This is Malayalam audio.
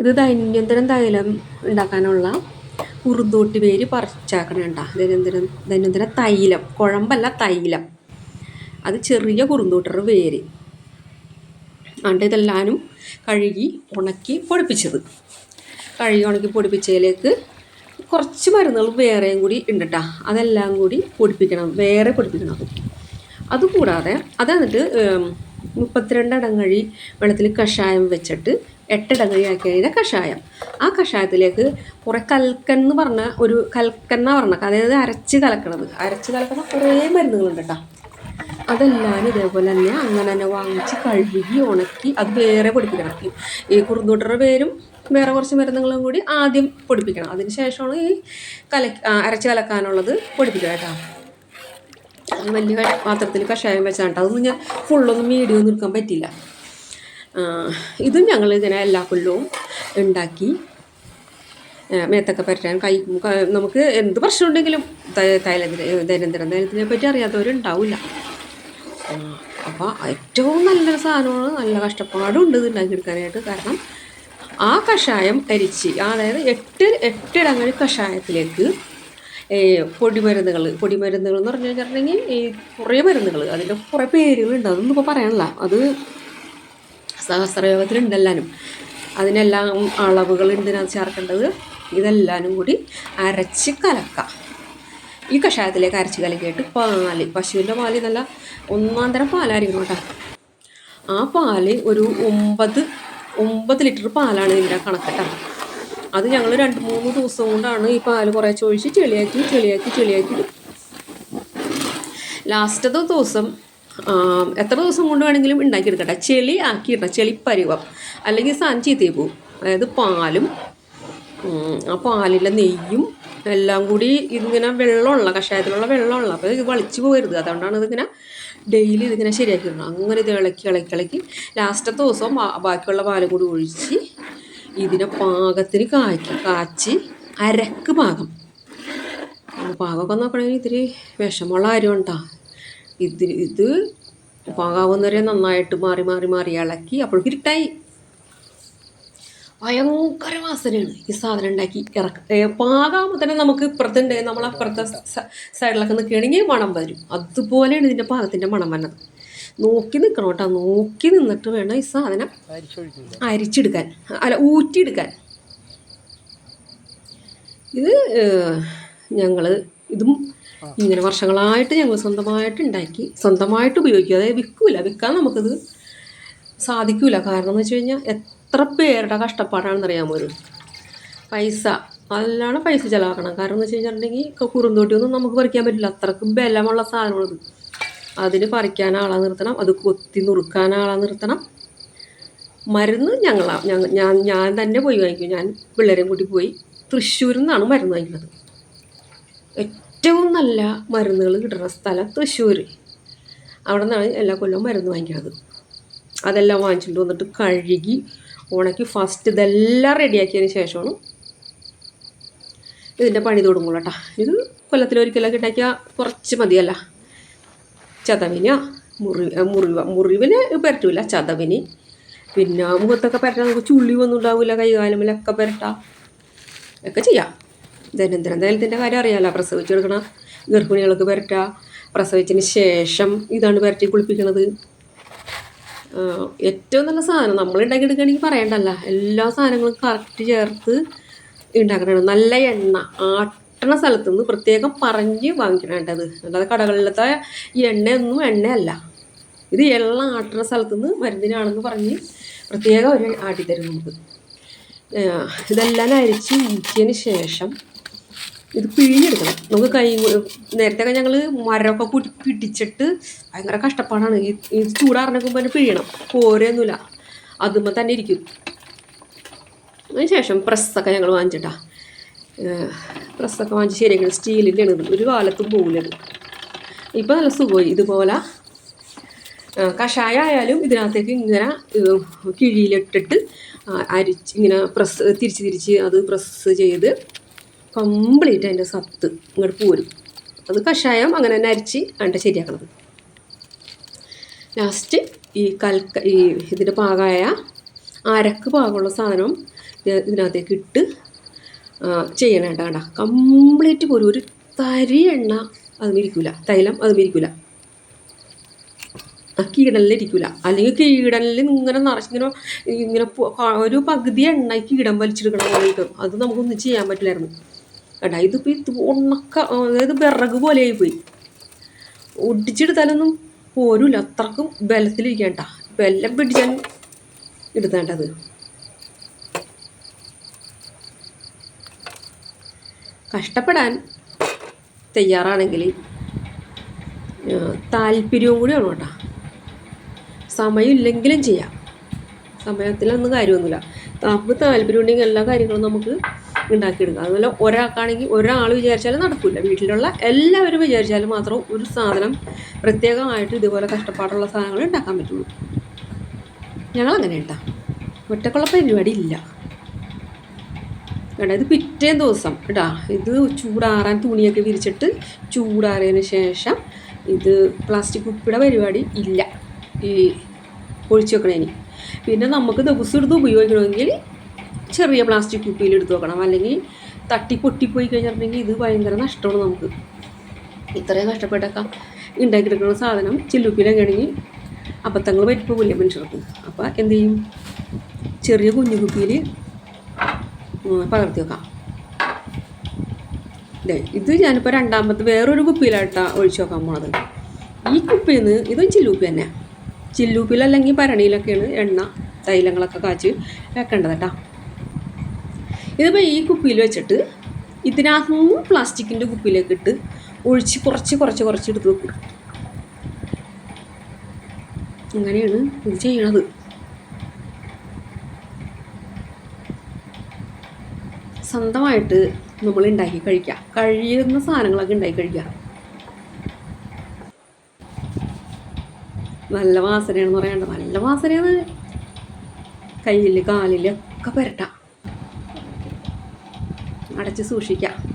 ഇത് ദൈനംദിനം തൈലം ഉണ്ടാക്കാനുള്ള കുറുന്തോട്ടി വേര് പറിച്ചാക്കണേണ്ട ദൈനംദിനം ദൈനംദിന തൈലം കുഴമ്പല്ല തൈലം. അത് ചെറിയ കുറുന്തോട്ടറ് വേര് അതുകൊണ്ട് ഇതെല്ലാനും കഴുകി ഉണക്കി പൊടിപ്പിച്ചത്. കഴുകി ഉണക്കി പൊടിപ്പിച്ചതിലേക്ക് കുറച്ച് മരുന്നുകൾ വേറെയും കൂടി ഉണ്ട് അതെല്ലാം കൂടി പൊടിപ്പിക്കണം വേറെ പൊടിപ്പിക്കണം അത്. അതുകൂടാതെ അത് എന്നിട്ട് മുപ്പത്തിരണ്ട് അടങ്ങഴി വെള്ളത്തിൽ കഷായം വെച്ചിട്ട് എട്ട് ഇടങ്ങഴി ആക്കി കഴിഞ്ഞാൽ കഷായം. ആ കഷായത്തിലേക്ക് കുറേ കൽക്കൻ എന്ന് പറഞ്ഞ ഒരു കൽക്കൻ എന്നാ പറഞ്ഞ അതായത് അരച്ച് കലക്കണത്. അരച്ച് കലക്കണ കുറേ മരുന്നുകളുണ്ട് കേട്ടോ അതെല്ലാം ഇതേപോലെ തന്നെ അങ്ങനെ തന്നെ വാങ്ങിച്ച് കഴുകി ഉണക്കി അത് വേറെ പൊടിപ്പിക്കണം. ഈ- കുറുന്തോട്ടയുടെ പേരും വേറെ കുറച്ച് മരുന്നുകളും കൂടി ആദ്യം പൊടിപ്പിക്കണം. അതിന് ശേഷമാണ് ഈ കല അരച്ച് കലക്കാനുള്ളത് പൊടിപ്പിക്കുക കേട്ടോ വലിയ പാത്രത്തിൽ കഷായം വെച്ചാണ് കേട്ടോ അതൊന്നും ഞാൻ ഫുള്ളൊന്നും വീഡിയോ ഒന്നും എടുക്കാൻ പറ്റില്ല ഇതും ഞങ്ങൾ ഇങ്ങനെ എല്ലാ കൊല്ലവും ഉണ്ടാക്കി. മേത്തൊക്കെ പറ്റാൻ കൈ നമുക്ക് എന്ത് പ്രശ്നം ഉണ്ടെങ്കിലും തൈലത്തിന് ദൈനംദിന തൈലത്തിനെ പറ്റി അറിയാത്തവരുണ്ടാവില്ല. അപ്പോൾ ഏറ്റവും നല്ലൊരു സാധനമാണ് നല്ല കഷ്ടപ്പാടുണ്ട് ഇത് ഉണ്ടാക്കിയെടുക്കാനായിട്ട്. കാരണം ആ കഷായം അരിച്ച് അതായത് എട്ട് എട്ടിടങ്ങൾ കഷായത്തിലേക്ക് പൊടിമരുന്നുകൾ പൊടിമരുന്നുകൾ എന്ന് പറഞ്ഞു കഴിഞ്ഞിട്ടുണ്ടെങ്കിൽ ഈ കുറേ മരുന്നുകൾ അതിന്റെ കുറേ പേരുകളുണ്ട്. അതൊന്നും ഇപ്പോൾ പറയാനില്ല. അത് സഹസ്രയോഗത്തിലുണ്ടെല്ലാനും അതിനെല്ലാം അളവുകൾ എന്തിനാ ചേർക്കേണ്ടത്. ഇതെല്ലാനും കൂടി അരച്ച് കലക്കാം. ഈ കഷായത്തിലേക്ക് അരച്ച് കലക്കിയിട്ട് പാൽ പശുവിന്റെ പാൽ നല്ല ഒന്നാം തരം പാലായിരിക്കും കേട്ടോ. ആ പാൽ ഒരു ഒമ്പത് ഒമ്പത് ലിറ്റർ പാലാണ് ഇതിന്റെ കണക്കെട്ടോ അത് ഞങ്ങൾ രണ്ട് മൂന്ന് ദിവസം കൊണ്ടാണ് ഈ പാൽ കുറേ ചോദിച്ച് ചെളിയാക്കി ചെളിയാക്കി ചെളിയാക്കി ലാസ്റ്റത്തെ ദിവസം എത്ര ദിവസം കൊണ്ട് വേണമെങ്കിലും ഉണ്ടാക്കിയെടുക്കട്ടെ. ചെളി ആക്കിയിടണം. ചെളി പരുവം അല്ലെങ്കിൽ സാധനം പോവും അതായത് പാലും ആ പാലിലെ നെയ്യും എല്ലാം കൂടി ഇതിങ്ങനെ വെള്ളമുള്ള കഷായത്തിലുള്ള വെള്ളമുള്ള. അപ്പോൾ ഇത് വളിച്ചു പോകരുത്. അതുകൊണ്ടാണ് ഇതിങ്ങനെ ഡെയിലി ഇതിങ്ങനെ ശരിയാക്കി ഇടണം അങ്ങനെ ഇത് ഇളക്കി ഇളക്കി ഇളക്കി ലാസ്റ്റത്തെ ദിവസം ബാക്കിയുള്ള പാൽ കൂടി ഒഴിച്ച് ഇതിനെ പാകത്തിന് കായ്ക്കും കാച്ചി അരക്ക് പാകം. പാകമൊക്കെ നോക്കണമെങ്കിൽ ഇത്തിരി വിഷമുള്ള കാര്യമാണ് കേട്ടോ ഇത് ഇത് പാകാവുന്നവരെ നന്നായിട്ട് മാറി മാറി മാറി ഇളക്കി അപ്പോഴേക്കും ഇരുട്ടായി. ഭയങ്കര വാസനയാണ് ഈ സാധനം ഉണ്ടാക്കി ഇറക്ക പാകാകുമ്പോൾ തന്നെ നമുക്ക് ഇപ്പുറത്തുണ്ട്. നമ്മളപ്പുറത്തെ അപ്പുറത്തെ സൈഡിലൊക്കെ നിൽക്കുകയാണെങ്കിൽ മണം വരും. അതുപോലെയാണ് ഇതിന്റെ പാകത്തിന്റെ മണം വന്നത്. നോക്കി നിൽക്കണം കേട്ടോ. നോക്കി നിന്നിട്ട് വേണം ഈ സാധനം അരിച്ചെടുക്കാൻ. അല്ല ഊറ്റിയെടുക്കാൻ. ഇത് ഞങ്ങൾ ഇതും ഇങ്ങനെ വർഷങ്ങളായിട്ട് ഞങ്ങൾ സ്വന്തമായിട്ട് ഉണ്ടാക്കി സ്വന്തമായിട്ട് ഉപയോഗിക്കും. അതായത് വിൽക്കൂല. വിൽക്കാൻ നമുക്കിത് സാധിക്കൂല. കാരണം എന്ന് വെച്ച് കഴിഞ്ഞാൽ എത്ര പേരുടെ കഷ്ടപ്പാടാണെന്ന് അറിയാമോ ഒരു? പൈസ. അതിലാണ് പൈസ ചിലവാക്കണം. കാരണം എന്ന് വെച്ച് കഴിഞ്ഞിട്ടുണ്ടെങ്കിൽ കുറുന്തോട്ടിയൊന്നും നമുക്ക് പറിക്കാൻ പറ്റില്ല. അത്രക്കും ബലമുള്ള സാധനമാണത്. അതിന് പറിക്കാൻ ആളെ നിർത്തണം. അത് കൊത്തി നുറുക്കാൻ ആളെ നിർത്തണം. മരുന്ന് ഞങ്ങളാ ഞാൻ ഞാൻ തന്നെ പോയി വാങ്ങിക്കും. ഞാൻ പിള്ളേരെയും കൂട്ടി പോയി തൃശ്ശൂരിൽ നിന്നാണ് മരുന്ന് വാങ്ങിക്കുന്നത്. ഏറ്റവും നല്ല മരുന്നുകൾ കിട്ടുന്ന സ്ഥലം തൃശ്ശൂർ. അവിടെ നിന്നാണ് എല്ലാ കൊല്ലവും മരുന്ന് വാങ്ങിക്കുന്നത്. അതെല്ലാം വാങ്ങിച്ചിട്ട് വന്നിട്ട് കഴുകി ഉണക്കി ഫസ്റ്റ് ഇതെല്ലാം റെഡിയാക്കിയതിന് ശേഷമാണ് ഇതിന്റെ പണി തുടങ്ങുള്ളൂ കേട്ടോ. ഇത് കൊല്ലത്തിലൊരിക്കലൊക്കെ ഉണ്ടാക്കിയാൽ കുറച്ച് മതിയല്ല. ചതവിന മുറി മുറിവ മുറിവിന് പരട്ടില്ല ചതവിന്. പിന്നെ മുഖത്തൊക്കെ പരട്ടാൻ നമുക്ക് ചുള്ളി ഒന്നും ഉണ്ടാവില്ല കൈകാലമിലൊക്കെ പരട്ടാം. ഒക്കെ ചെയ്യാം. ദൈനംദിന ദൈനത്തിന്റെ കാര്യം അറിയാമല്ലോ പ്രസവിച്ചെടുക്കണ ഗർഭിണികൾക്ക് പുരട്ടുക പ്രസവിച്ചതിന് ശേഷം ഇതാണ് പുരട്ടി കുളിപ്പിക്കുന്നത് ഏറ്റവും നല്ല സാധനം നമ്മൾ ഉണ്ടാക്കിയെടുക്കുകയാണെങ്കിൽ പറയണ്ടല്ല. എല്ലാ സാധനങ്ങളും കറക്റ്റ് ചേർത്ത് ഉണ്ടാക്കണം നല്ല എണ്ണ ആട്ടണ സ്ഥലത്ത് നിന്ന് പ്രത്യേകം പറഞ്ഞ് വാങ്ങിക്കണേണ്ടത് അല്ലാതെ കടകളിലത്തെ എണ്ണയൊന്നും എണ്ണയല്ല. ഇത് എള്ള ആട്ടണ സ്ഥലത്ത് നിന്ന് മരുന്നിനാണെന്ന് പറഞ്ഞ് പ്രത്യേകം അവർ ആട്ടിത്തരും നമുക്ക്. ഇതെല്ലാം അരിച്ച് ഊറ്റിയതിന് ശേഷം ഇത് പിഴിഞ്ഞെടുക്കണം നമുക്ക് കൈ നേരത്തെ ഞങ്ങൾ മരമൊക്കെ കൂട്ടി പിടിച്ചിട്ട് ഭയങ്കര കഷ്ടപ്പാടാണ്. ഈ ഈ ചൂടാറിനൊക്കെ പിഴിയണം. പോരൊന്നുമില്ല അതുമ്പോൾ തന്നെ ഇരിക്കും. അതിന് ശേഷം പ്രസ്സൊക്കെ ഞങ്ങൾ വാങ്ങിച്ചിട്ടാ. പ്രസ്സൊക്കെ വാങ്ങിച്ച് ശരിയാക്കണം സ്റ്റീലിന്റെ ആണ് ഇത് ഒരു കാലത്തും പോകില്ലത് ഇപ്പം നല്ല സുഖമായി. ഇതുപോലെ കഷായ ആയാലും ഇതിനകത്തേക്ക് ഇങ്ങനെ ഇത് കിഴിയിലിട്ടിട്ട് അരിച്ച് ഇങ്ങനെ പ്രസ് തിരിച്ച് തിരിച്ച് അത് പ്രസ് ചെയ്ത് കംപ്ലീറ്റ് അതിന്റെ സത്ത് ഇങ്ങോട്ട് പോരും. അത് കഷായം അങ്ങനെ തന്നെ അരിച്ച് അണ്ട ശരിയാക്കണം ലാസ്റ്റ് ഈ കൽക്ക ഈ ഇതിന്റെ പാകമായ അരക്ക് പാകമുള്ള സാധനം ഇത് ഇതിനകത്തേക്ക് ഇട്ട് ചെയ്യണേണ്ട കണ്ട. കംപ്ലീറ്റ് പോലും ഒരു തരി എണ്ണ അത് ഇരിക്കില്ല തൈലം അത് ഇരിക്കില്ല ആ കീടനിലിരിക്കില്ല അല്ലെങ്കിൽ കീടനിൽ ഇങ്ങനെ നിറച്ചിങ്ങനെ ഇങ്ങനെ ഒരു പകുതി എണ്ണ കീടം വലിച്ചെടുക്കണം അത് നമുക്കൊന്നും ചെയ്യാൻ പറ്റില്ലായിരുന്നു. കേട്ടാ ഇതിപ്പോൾ ഇത് ഉണക്ക അതായത് വിറക് പോലെയായി പോയി ഒടിച്ചെടുത്താലൊന്നും പോരൂല. അത്രക്കും ബലത്തിലിരിക്കാൻ കേട്ടാ ബലം പിടിച്ചാൽ എടുത്തേണ്ടത് കഷ്ടപ്പെടാൻ തയ്യാറാണെങ്കിൽ താല്പര്യവും കൂടി വേണം കേട്ടോ സമയമില്ലെങ്കിലും ചെയ്യാം. സമയത്തിലൊന്നും കാര്യമൊന്നുമില്ല. നമുക്ക് താല്പര്യം ഉണ്ടെങ്കിൽ എല്ലാ കാര്യങ്ങളും നമുക്ക് ഉണ്ടാക്കിയെടുക്കാം അതുപോലെ ഒരാൾക്കാണെങ്കിൽ ഒരാൾ വിചാരിച്ചാലും നടക്കില്ല വീട്ടിലുള്ള എല്ലാവരും വിചാരിച്ചാലും മാത്രം ഒരു സാധനം പ്രത്യേകമായിട്ട് ഇതുപോലെ കഷ്ടപ്പാടുള്ള സാധനങ്ങൾ ഉണ്ടാക്കാൻ പറ്റുള്ളൂ. ഞങ്ങളങ്ങനെ കേട്ടാ ഒറ്റക്കുള്ള പരിപാടി ഇല്ല. കേട്ടോ ഇത് പിറ്റേ ദിവസം കേട്ടാ ഇത് ചൂടാറാൻ തുണിയൊക്കെ വിരിച്ചിട്ട് ചൂടാറിയതിന് ശേഷം ഇത് പ്ലാസ്റ്റിക് കുപ്പിയുടെ പരിപാടി ഇല്ല. ഈ ഒഴിച്ചു വെക്കണേനി. പിന്നെ നമുക്ക് ദിവസം എടുത്ത് ഉപയോഗിക്കണമെങ്കിൽ ചെറിയ പ്ലാസ്റ്റിക് കുപ്പിയിൽ എടുത്ത് വെക്കണം. അല്ലെങ്കിൽ തട്ടി പൊട്ടിപ്പോയി കഴിഞ്ഞിട്ടുണ്ടെങ്കിൽ ഇത് ഭയങ്കര നഷ്ടമാണ് നമുക്ക്. ഇത്രയും കഷ്ടപ്പെട്ടൊക്കെ ഉണ്ടാക്കിയെടുക്കുന്ന സാധനം ചില്ലുപ്പിലൊക്കെ ആണെങ്കിൽ അബദ്ധങ്ങൾ പറ്റിപ്പോകില്ലേ മനുഷ്യർക്ക്. അപ്പോൾ എന്ത് ചെയ്യും? ചെറിയ കുഞ്ഞു കുപ്പിയിൽ പകർത്തി വെക്കാം. ഇത് ഞാനിപ്പോൾ രണ്ടാമത്തെ വേറൊരു കുപ്പിയിലായിട്ടാണ് ഒഴിച്ചു വെക്കാൻ പോണത്. ഈ കുപ്പിയിൽ നിന്ന് ഇതും ചില്ലുപ്പി തന്നെ ചില്ലുപ്പിയിലല്ലെങ്കിൽ ഭരണിയിലൊക്കെയാണ് എണ്ണ തൈലങ്ങളൊക്കെ കാച്ച് വെക്കേണ്ടത് കേട്ടോ. ഇതിപ്പോൾ ഈ കുപ്പിയിൽ വെച്ചിട്ട് ഇതിനകത്ത് പ്ലാസ്റ്റിക്കിന്റെ കുപ്പിയിലേക്ക് ഇട്ട് ഒഴിച്ച് കുറച്ച് കുറച്ച് കുറച്ച് എടുത്ത് വെക്കും. അങ്ങനെയാണ് ഇത് ചെയ്യണത്. സ്വന്തമായിട്ട് നമ്മൾ ഉണ്ടാക്കി കഴിക്കാം. കഴിയുന്ന സാധനങ്ങളൊക്കെ ഉണ്ടാക്കി കഴിക്കാം. നല്ല വാസനയാണെന്ന് പറയാണ്ട് നല്ല വാസനയാണ്. കയ്യിൽ കാലിൽ ഒക്കെ പുരട്ടാം. അടച്ച് സൂക്ഷിക്കാം.